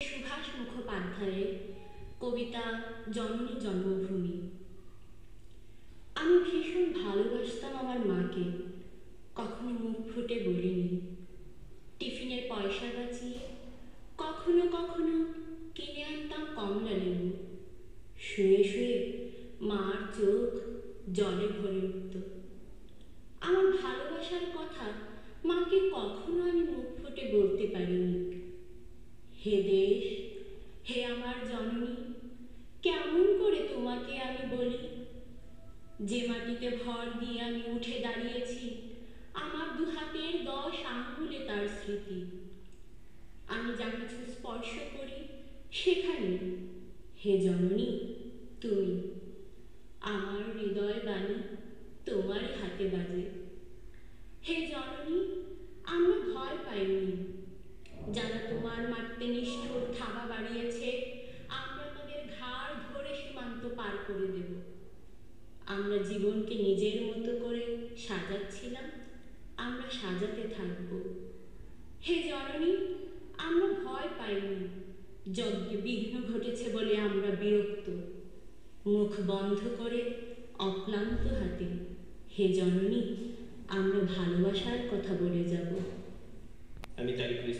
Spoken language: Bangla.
সুভাষ মুখোপাধ্যায়ের কবিতা জননী জন্মভূমি। আমি ভীষণ ভালোবাসতাম আমার মাকে, কখনো মুখ ফুটে বলিনি। টিফিনের পয়সা বাঁচিয়ে কখনো কখনো কিনে আনতাম কমলা লেবু। শুয়ে শুয়ে মার চোখ জলে ভরে উঠত। আমার ভালোবাসার কথা মাকে কখনো আমি মুখ ফুটে বলতে পারিনি হে দেশ, হে আমার জননী, কেমন করে তোমাকে আমি বলি? যে মাটিতে ভর দিয়ে আমি উঠে দাঁড়িয়েছি, আমার দু হাতের দশ আঙ্গুলে তার স্মৃতি। আমি যা কিছু স্পর্শ করি, সেখানে, হে জননী, তুমি। আমার হৃদয় বাণী তোমারই হাতে বাজে। হে জননী আমরা ভয় পাইনি করে দেব। আমরা জীবনকে নিজের মতো করে সাজাচ্ছিলাম, আমরা সাজাতে থাকব। হে জননী, আমরা ভয় পাইনি। যজ্ঞে বিঘ্ন ঘটেছে বলে আমরা বিরক্ত। মুখ বন্ধ করে অক্লান্ত হাতে, হে জননী, আমরা ভালোবাসার কথা বলে যাব।